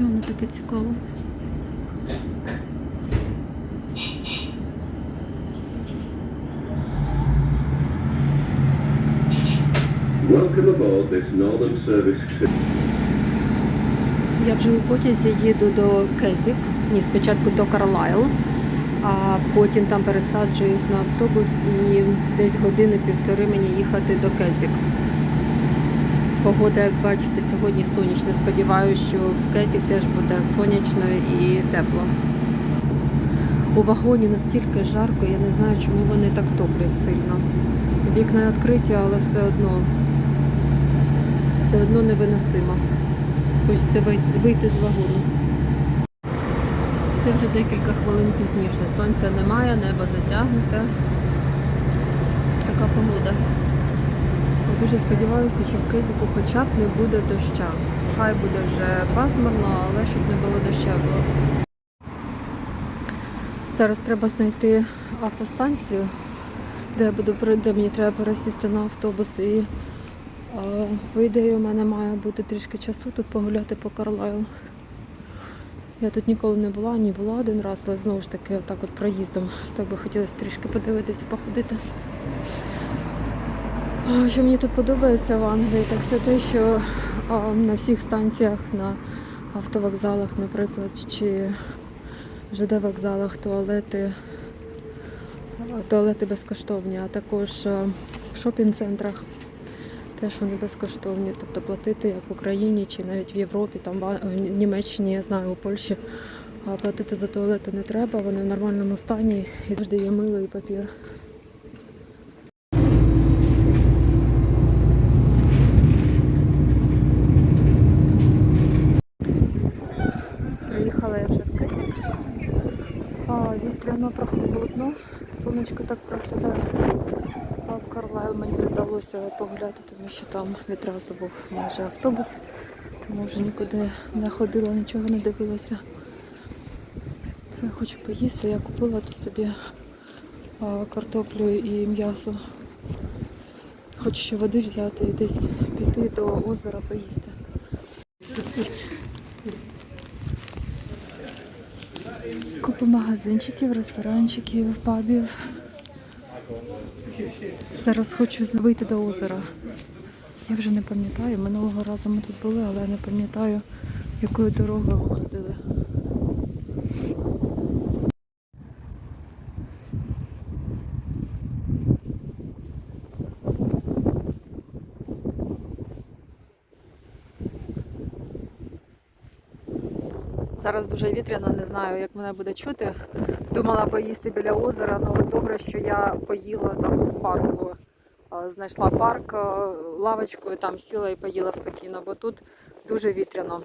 Що воно таке цікаве? Welcome aboard this Northern Service Я вже у потязі їду до Кезік. Ні, спочатку до Карлайл, а потім там пересаджуюсь на автобус і десь години-півтори мені їхати до Кезік. Погода, як бачите, сьогодні сонячна. Сподіваюся, що в Кезік теж буде сонячно і тепло. У вагоні настільки жарко, я не знаю, чому вони так топлять сильно. Вікна відкриті, але все одно, все одно невиносимо. Хочеться вийти з вагону. Це вже декілька хвилин пізніше. Сонця немає, небо затягнуте. Така погода. Дуже сподіваюся, що в Кизику хоча б не буде доща. Хай буде вже пасмурно, але щоб не було доща. Зараз треба знайти автостанцію, де я буду де мені треба пересісти на автобус і а, по ідеї, у мене має бути трішки часу тут погуляти по Карлайл. Я тут ніколи не була, ні була один раз, але знову ж таки отак от проїздом. Так би хотілося трішки подивитися, походити. Що мені тут подобається в Англії, так це те, що на всіх станціях, на автовокзалах, наприклад, чи ЖД вокзалах туалети, туалети безкоштовні, а також в шопінг-центрах теж вони безкоштовні. Тобто платити як в Україні чи навіть в Європі, там в Німеччині, я знаю, у Польщі. Платити за туалети не треба, вони в нормальному стані і завжди є мило і папір. Приїхала я вже в Київ. А, вітряно, прохолодно. Сонечко так проглядається. А в Карлайл мені не погуляти, тому що там відразу був майже автобус. Тому вже нікуди не ходила, нічого не дивилася. Це хочу поїсти. Я купила тут собі картоплю і м'ясо. Хочу ще води взяти і десь піти до озера поїсти. Купа магазинчиків, ресторанчиків, пабів. Зараз хочу вийти до озера. Я вже не пам'ятаю, минулого разу ми тут були, але не пам'ятаю, якою дорогою ходили. Зараз дуже вітряно, не знаю, як мене буде чути. Думала поїсти біля озера, але добре, що я поїла там в парку. Знайшла парк, і там сіла і поїла спокійно, бо тут дуже вітряно.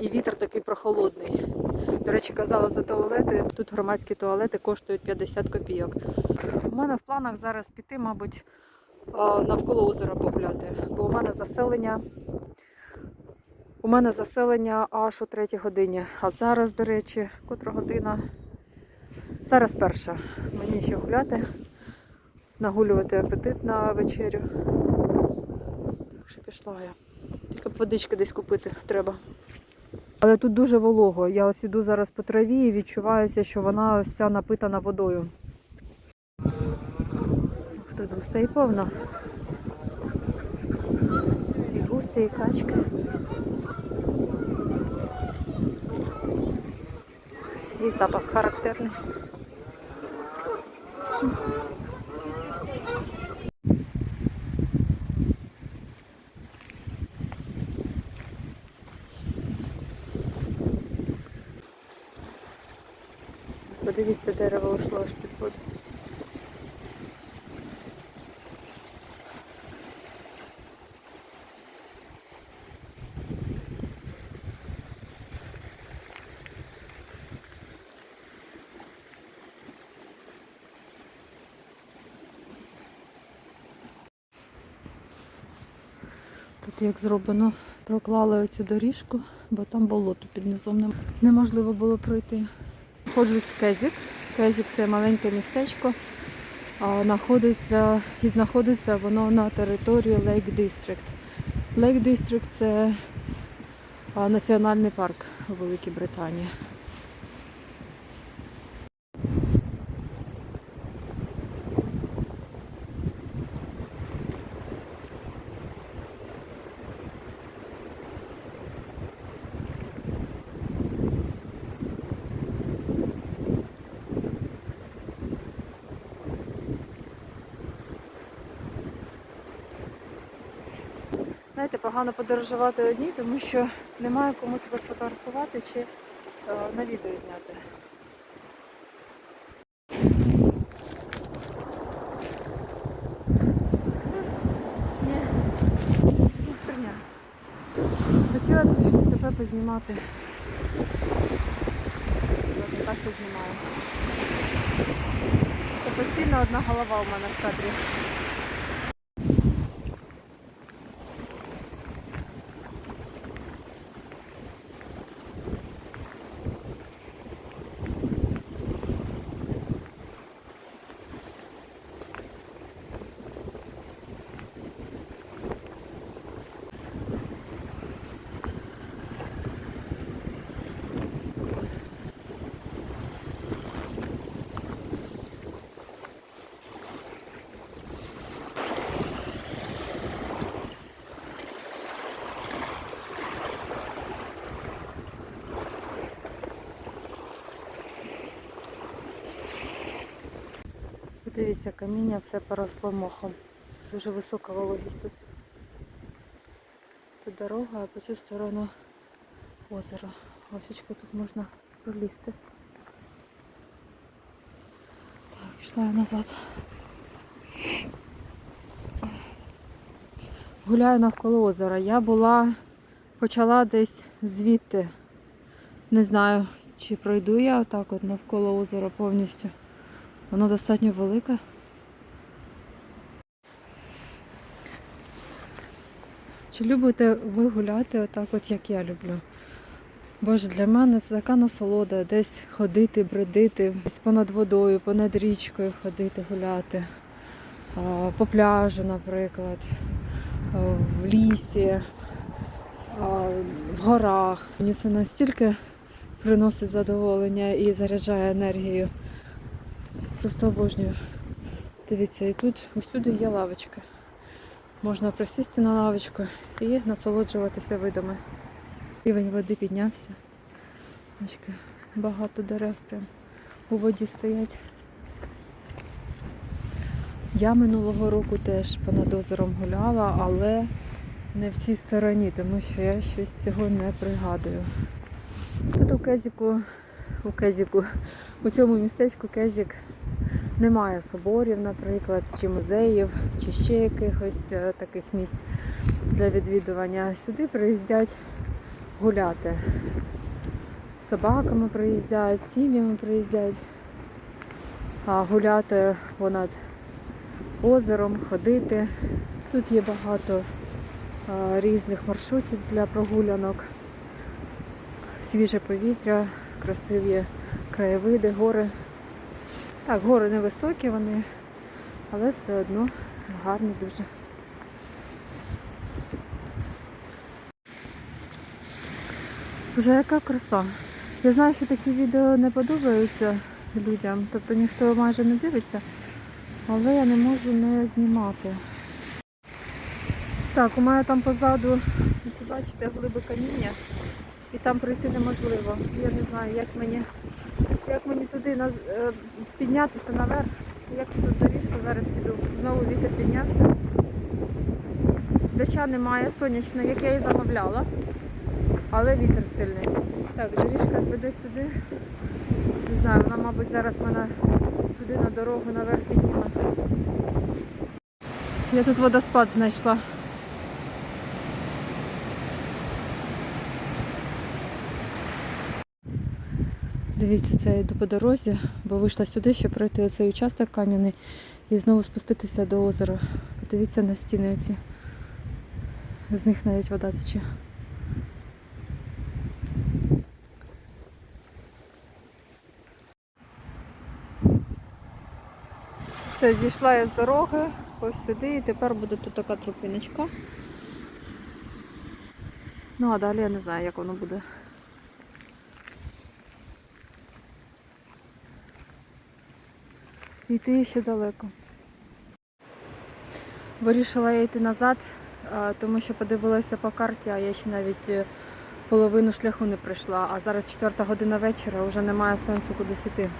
І вітер такий прохолодний. До речі, казала за туалети. Тут громадські туалети коштують 50 копійок. У мене в планах зараз піти, мабуть, навколо озера погуляти, бо у мене заселення. У мене заселення аж о 3 годині. А зараз, до речі, котра година. Зараз перша. Мені ще гуляти, нагулювати апетит на вечерю. Так що пішла я. Тільки б водички десь купити треба. Але тут дуже волого. Я ось іду зараз по траві і відчувається, що вона ось вся напитана водою. Тут гусей повно. І гуси, і качки. İsa bak karakterine. Hı. Тут як зроблено, проклали оцю доріжку, бо там болото під низом неможливо було пройти. Ходжу з Кезік. Кезік це маленьке містечко. А, знаходиться, і знаходиться воно на території Lake District. Lake District це національний парк у Великій Британії. Знаєте, погано подорожувати одній, тому що немає кому тебе сфотографувати чи е, на відео зняти. Хотіла трішки себе познімати. Ладно, так познімаю. Це постійно одна голова у мене в кадрі. Подивіться, каміння все поросло мохом. Дуже висока вологість тут. Тут дорога, а по цю сторону озеро. Осічка тут можна пролізти. Так, пішла я назад. Гуляю навколо озера. Я була, почала десь звідти. Не знаю, чи пройду я отак от навколо озера повністю. Воно достатньо велике. Чи любите ви гуляти отак, от як я люблю? Боже, для мене це така насолода десь ходити, бродити, десь понад водою, понад річкою ходити, гуляти. По пляжу, наприклад, в лісі, в горах. Мені це настільки приносить задоволення і заряджає енергію. Просто обожнюю. Дивіться, і тут усюди є лавочка. Можна присісти на лавочку і насолоджуватися видами. Рівень води піднявся. Багато дерев прям у воді стоять. Я минулого року теж понад озером гуляла, але не в цій стороні, тому що я щось цього не пригадую. Тут у Кезіку, у Кезіку, у цьому містечку Кезік немає соборів, наприклад, чи музеїв, чи ще якихось е, таких місць для відвідування. Сюди приїздять гуляти. Собаками приїздять, сім'ями приїздять, а гуляти понад озером, ходити. Тут є багато е, різних маршрутів для прогулянок, свіже повітря, красиві краєвиди, гори. Так, гори невисокі вони, але все одно гарні дуже. Боже, яка краса. Я знаю, що такі відео не подобаються людям, тобто ніхто майже не дивиться, але я не можу не знімати. Так, у мене там позаду, бачите, глиби каміння, і там пройти неможливо. Я не знаю, як мені як мені туди е, піднятися наверх, як тут доріжку зараз піду. Знову вітер піднявся. Доща немає, сонячно, як я і замовляла, але вітер сильний. Так, доріжка веде сюди. Не знаю, вона, мабуть, зараз мене туди на дорогу наверх підніме. Я тут водоспад знайшла. Дивіться, це йду по дорозі, бо вийшла сюди, щоб пройти оцей участок кам'яний і знову спуститися до озера. Дивіться на стіни оці. З них навіть вода тече. Все, зійшла я з дороги, ось сюди, і тепер буде тут така тропиночка. Ну а далі я не знаю, як воно буде. Йти ще далеко. Вирішила я йти назад, тому що подивилася по карті, а я ще навіть е, половину шляху не пройшла. А зараз четверта година вечора, вже немає сенсу кудись іти.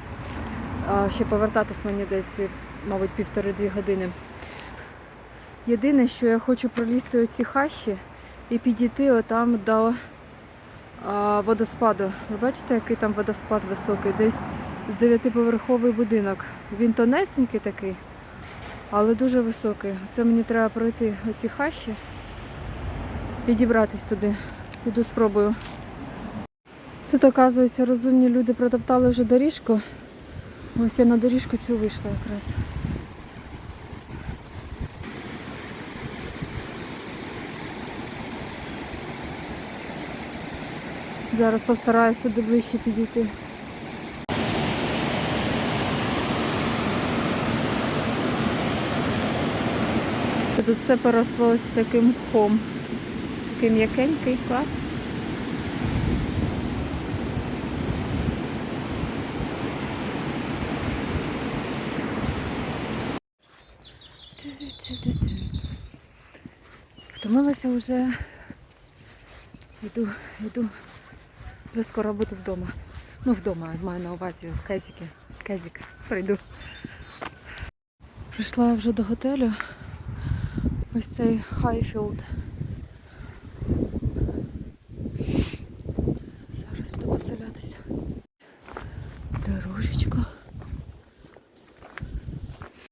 А, Ще повертатись мені десь, е, мабуть, півтори-дві години. Єдине, що я хочу пролізти оці хащі і підійти отам до водоспаду. Ви бачите, який там водоспад високий? Десь з дев'ятиповерховий будинок. Він тонесенький такий, але дуже високий. Це мені треба пройти оці хащі і дібратись туди. Піду спробую. Тут, оказується, розумні люди протоптали вже доріжку. Ось я на доріжку цю вийшла якраз. Зараз постараюсь туди ближче підійти. Тут все поросло з таким мхом. Такий м'якенький клас. Втомилася вже. Йду, йду. Вже скоро буду вдома. Ну, вдома, маю на увазі в Кезіки. Кезік, прийду. Прийшла вже до готелю. Ось цей Хайфілд.